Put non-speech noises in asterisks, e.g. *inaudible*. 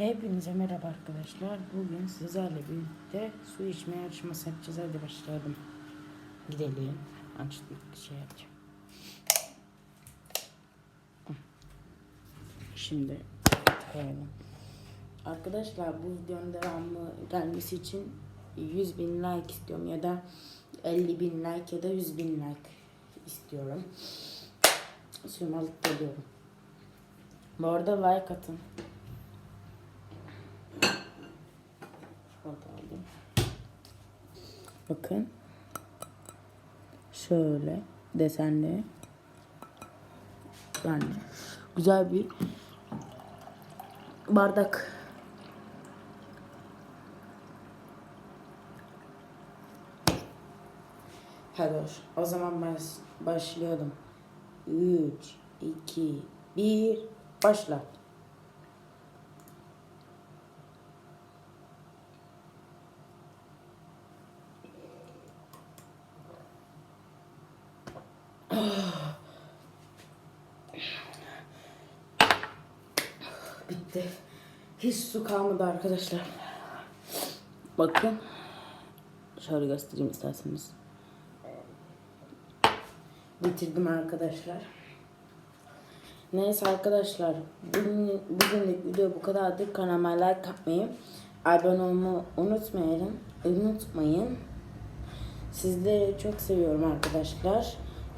Hepinize merhaba arkadaşlar. Bugün sizlerle birlikte su içme yarışması yapacağız. Hadi başlayalım. Gidelim. Açtık şey yapacağım. Şimdi koyalım. Arkadaşlar bu videonun devamı gelmesi için 100 bin like istiyorum ya da 50 bin like ya da 100 bin like istiyorum. Suyumu alıp geliyorum. Bu arada like atın. Şurada alayım. Bakın. Şöyle desenli. Yani güzel bir bardak. Hadi hoş. O zaman baş, başlayalım. 3, 2, 1, başla. *sighs* Bitti. Hiç su kalmadı arkadaşlar. Bakın. Şöyle göstereyim isterseniz. Bitirdim arkadaşlar. Neyse arkadaşlar. Bugün, bugünlük video bu kadardı. Kanalıma like atmayı, abone olmayı unutmayın. Unutmayın. Sizleri çok seviyorum arkadaşlar.